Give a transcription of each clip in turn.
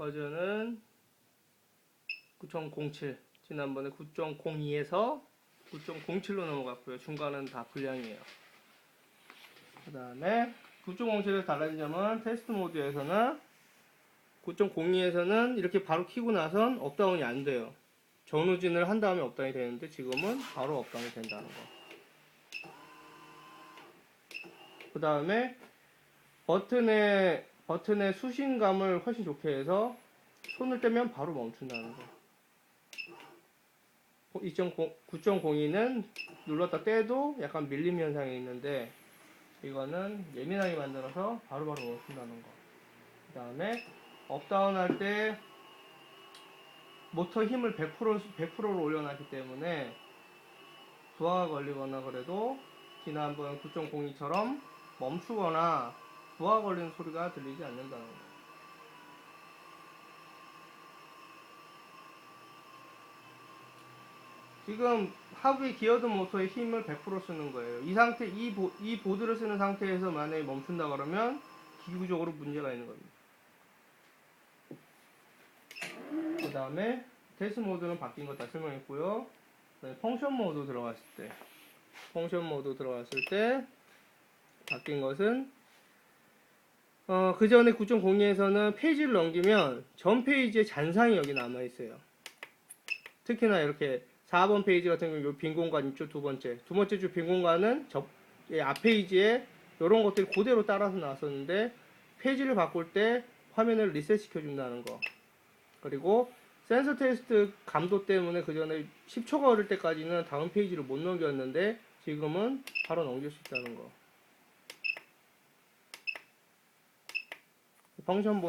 버전은 9.07 지난번에 9.02에서 9.07로 넘어갔고요. 중간은 다 불량이에요. 그 다음에 9.07에서 달라진 점은 테스트 모드에서는 9.02에서는 이렇게 바로 키고 나선 업다운이 안 돼요. 전후진을 한 다음에 업다운이 되는데 지금은 바로 업다운이 된다는 거. 그 다음에 버튼의 버튼의 수신감을 훨씬 좋게 해서 손을 떼면 바로 멈춘다는 거. 9.02는 눌렀다 떼도 약간 밀림 현상이 있는데 이거는 예민하게 만들어서 바로바로 멈춘다는 거. 그 다음에 업다운 할 때 모터 힘을 100% 100%로 올려놨기 때문에 부하가 걸리거나 그래도 지난번 9.02처럼 멈추거나 부하 걸리는 소리가 들리지 않는다는 거. 지금 하부의 기어드 모터의 힘을 100% 쓰는 거예요. 이 상태, 이, 보, 이 보드를 쓰는 상태에서 만약에 멈춘다 그러면 기구적으로 문제가 있는 겁니다. 그 다음에 테스트 모드는 바뀐 거 다 설명했고요. 펑션 모드 들어갔을 때, 펑션 모드 들어갔을 때 바뀐 것은 어, 그 전에 9.02에서는 페이지를 넘기면 전 페이지에 잔상이 여기 남아 있어요. 특히나 이렇게 4번 페이지 같은 경우 빈 공간 있죠 두 번째. 두 번째 주빈 공간은 저, 예, 앞 페이지에 이런 것들이 그대로 따라서 나왔었는데 페이지를 바꿀 때 화면을 리셋 시켜준다는 거. 그리고 센서 테스트 감도 때문에 그 전에 10초가 걸릴 때까지는 다음 페이지를 못 넘겼는데 지금은 바로 넘길 수 있다는 거 펑션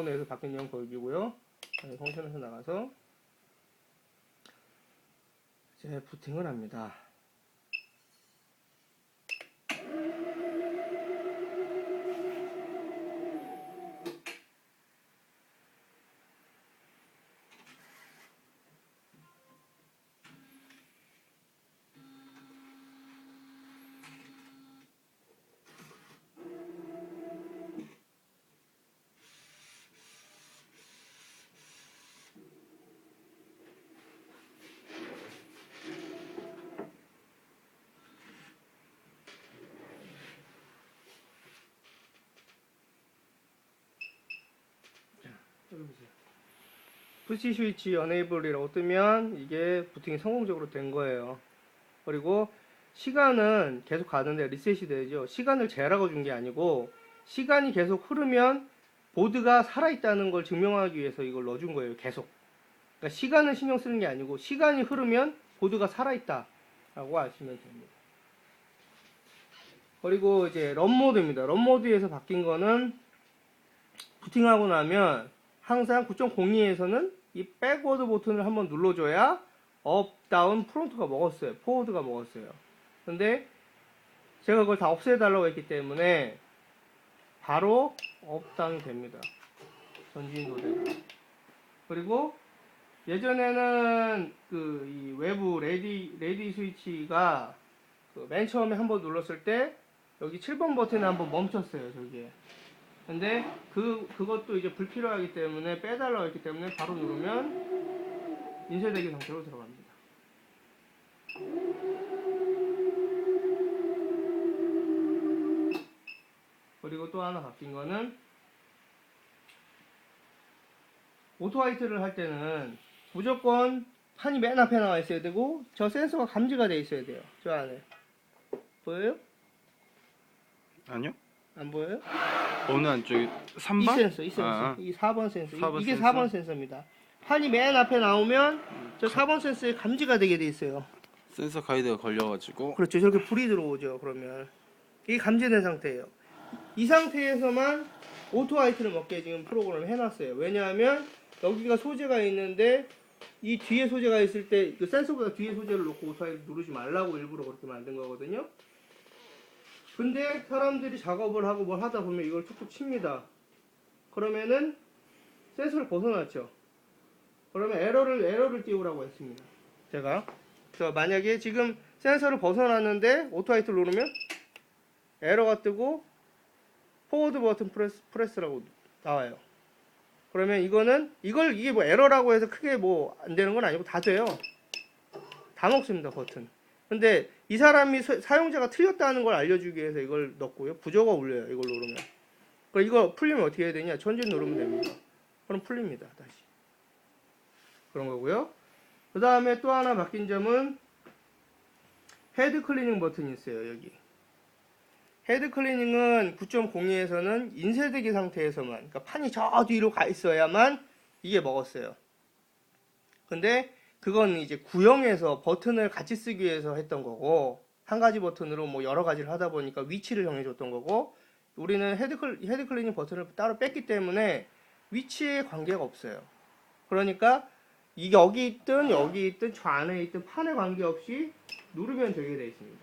점 보여주고요 네, 펑션에서 나가서 이제 부팅을 합니다. 푸시 스위치 어네이블이라고 뜨면 이게 부팅이 성공적으로 된 거예요. 그리고 시간은 계속 가는데 리셋이 되죠. 시간을 재라고 준 게 아니고 시간이 계속 흐르면 보드가 살아있다는 걸 증명하기 위해서 이걸 넣어준 거예요. 계속. 그러니까 시간을 신경 쓰는 게 아니고 시간이 흐르면 보드가 살아있다 라고 아시면 됩니다. 그리고 이제 런 모드입니다. 런 모드에서 바뀐 거는 부팅하고 나면 항상 9.02에서는 이 백워드 버튼을 한번 눌러줘야 업, 다운, 프론트가 먹었어요. 포워드가 먹었어요. 근데 제가 그걸 다 없애달라고 했기 때문에 바로 업, 다운이 됩니다. 전진도 되고. 그리고 예전에는 그 이 외부 레디, 레디 스위치가 그 맨 처음에 한번 눌렀을 때 여기 7번 버튼에 한번 멈췄어요. 저기에. 근데 그 그것도 이제 불필요하기 때문에 빼달라고 했기 때문에 바로 누르면 인쇄되기 상태로 들어갑니다. 그리고 또 하나 바뀐 거는 오토화이트를 할 때는 무조건 판이 맨 앞에 나와 있어야 되고 저 센서가 감지가 돼 있어야 돼요. 저 안에 보여요? 아니요? 안 보여요? 어느 안쪽에 이 3번? 센서, 이 센서, 아, 이 4번 센서, 이- 4번 이게 센서? 4번 센서입니다. 판이 맨 앞에 나오면 저 4번 센서에 감지가 되게 돼 있어요. 센서 가이드가 걸려가지고 그렇죠. 저렇게 불이 들어오죠. 그러면 이게 감지된 상태예요. 이 상태에서만 오토 화이트를 먹게 지금 프로그램을 해놨어요. 왜냐하면 여기가 소재가 있는데 이 뒤에 소재가 있을 때 그 센서보다 뒤에 소재를 놓고 오토 화이트 누르지 말라고 일부러 그렇게 만든 거거든요. 근데 사람들이 작업을 하고 뭘 하다 보면 이걸 툭툭 칩니다. 그러면은 센서를 벗어났죠. 그러면 에러를 에러를 띄우라고 했습니다. 제가 자 만약에 지금 센서를 벗어났는데 오토 화이트를 누르면 에러가 뜨고 포워드 버튼 프레스, 프레스라고 나와요. 그러면 이거는 이걸 이게 뭐 에러라고 해서 크게 뭐 안 되는 건 아니고 다 돼요. 다 먹습니다 버튼. 근데 이 사람이 사- 사용자가 틀렸다는 걸 알려주기 위해서 이걸 넣고요. 부저가 울려요. 이걸 누르면. 그럼 이거 풀리면 어떻게 해야 되냐? 전진 누르면 됩니다. 그럼 풀립니다. 다시. 그런 거고요. 그 다음에 또 하나 바뀐 점은 헤드 클리닝 버튼이 있어요. 여기. 헤드 클리닝은 9.02에서는 인쇄되기 상태에서만, 그러니까 판이 저 뒤로 가 있어야만 이게 먹었어요. 근데 그건 이제 구형에서 버튼을 같이 쓰기 위해서 했던 거고, 한 가지 버튼으로 뭐 여러 가지를 하다 보니까 위치를 정해줬던 거고, 우리는 헤드, 클, 헤드 클리닝 버튼을 따로 뺐기 때문에 위치에 관계가 없어요. 그러니까 이게 여기 있든 여기 있든 저 안에 있든 판에 관계없이 누르면 되게 돼 있습니다.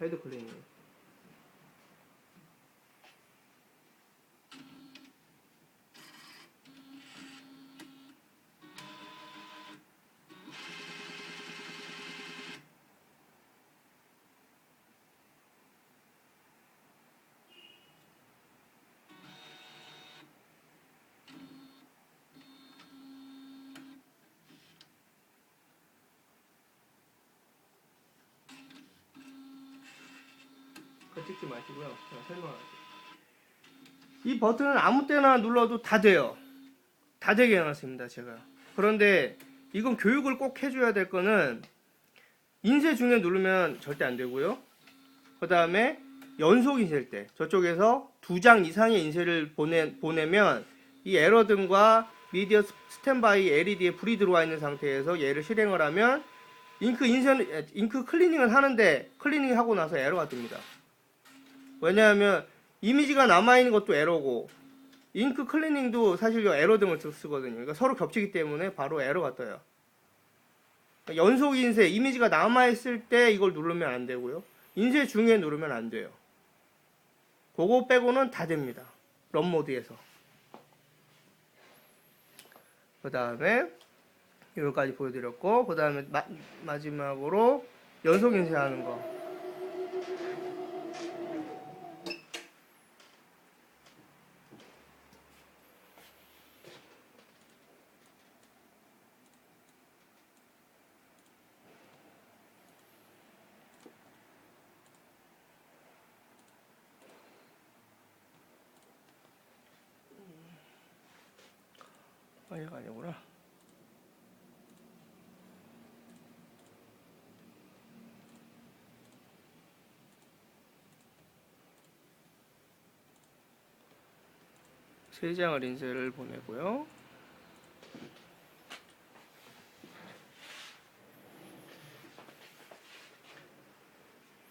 헤드 클리닝. 찍지 마시고요. 그냥 설명할게요. 이 버튼은 아무 때나 눌러도 다 돼요. 다 되게 해놨습니다, 제가. 그런데 이건 교육을 꼭 해줘야 될 거는 인쇄 중에 누르면 절대 안 되고요. 그 다음에 연속 인쇄일 때 저쪽에서 두 장 이상의 인쇄를 보내, 보내면 이 에러 등과 미디어 스탠바이 LED에 불이 들어와 있는 상태에서 얘를 실행을 하면 잉크 인쇄, 잉크 클리닝을 하는데 클리닝 하고 나서 에러가 뜹니다. 왜냐하면 이미지가 남아있는 것도 에러고 잉크 클리닝도 사실 이 에러 등을 쓰- 쓰거든요. 그러니까 서로 겹치기 때문에 바로 에러가 떠요. 그러니까 연속 인쇄, 이미지가 남아있을 때 이걸 누르면 안 되고요. 인쇄 중에 누르면 안 돼요. 그거 빼고는 다 됩니다. 런 모드에서. 그 다음에 여기까지 보여드렸고, 그 다음에 마지막으로 연속 인쇄하는 거. 아, 얘가 아니구나. 세 장을 인쇄를 보내고요.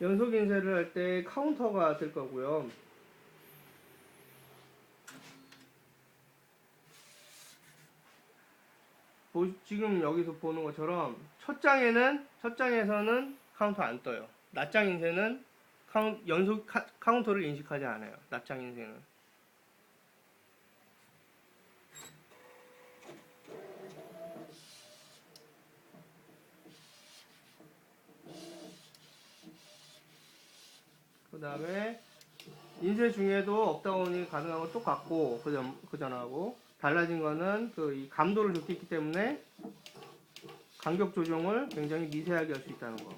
연속 인쇄를 할 때 카운터가 뜰 거고요. 보- 지금 여기서 보는 것처럼 첫 장에는 첫 장에서는 카운터 안 떠요. 낱장 인쇄는 카운, 연속 카, 카운터를 인식하지 않아요. 낱장 인쇄는. 그 다음에 인쇄 중에도 업다운이 가능한 건 똑같고 그전 그전하고 달라진 거는 그 이 감도를 좋게 때문에 간격 조정을 굉장히 미세하게 할 수 있다는 거.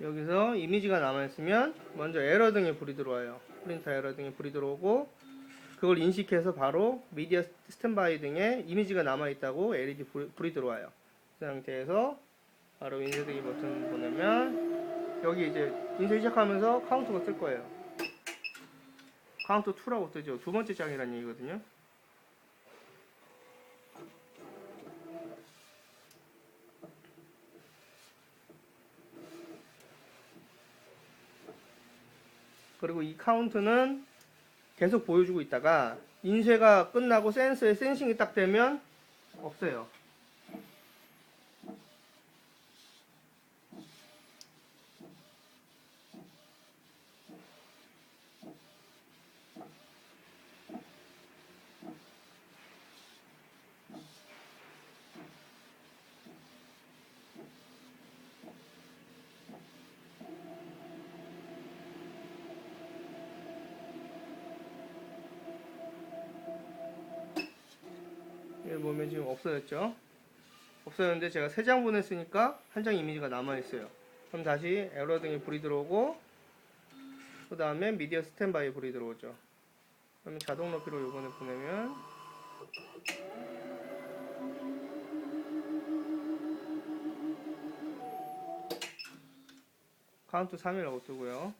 여기서 이미지가 남아있으면 먼저 에러 등에 불이 들어와요. 프린터 에러 등에 불이 들어오고 그걸 인식해서 바로 미디어 스탠바이 등에 이미지가 남아있다고 LED 불- 불이 들어와요. 그 상태에서 바로 인쇄되기 버튼 보내면 여기 이제 인쇄 시작하면서 카운터가 뜰 거예요. 카운터 2라고 뜨죠. 두 번째 장이라는 얘기거든요. 그리고 이 카운트는 계속 보여주고 있다가 인쇄가 끝나고 센서에 센싱이 딱 되면 없어요. 없어졌죠. 없어졌는데 제가 세장 보냈으니까 한 장 이미지가 남아있어요. 그럼 다시 에러 등이 불이 들어오고 그 다음에 미디어 스탠바이 불이 들어오죠. 그러면 자동 높이로 요번에 보내면 카운트 3이라고 뜨고요.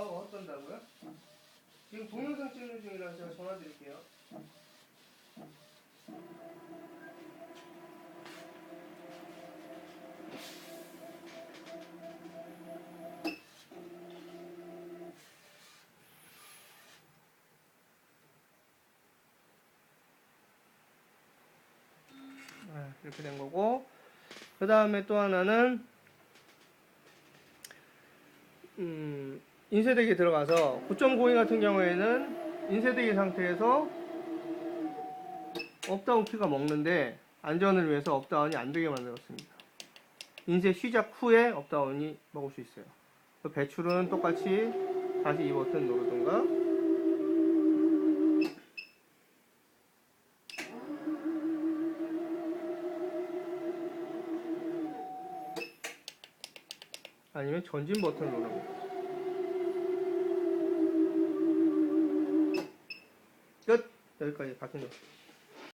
사업 어떤다고요? 지금 동영상 찍는 중이라 제가 전화 드릴게요. 아, 이렇게 된 거고 그 다음에 또 하나는 음, 인쇄되기 들어가서 9.02 같은 경우에는 인쇄되기 상태에서 업다운 키가 먹는데 안전을 위해서 업다운이 안 되게 만들었습니다. 인쇄 시작 후에 업다운이 먹을 수 있어요. 그 배출은 똑같이 다시 이 버튼 누르든가 아니면 전진 버튼을 끝! 여기까지 바뀐 거.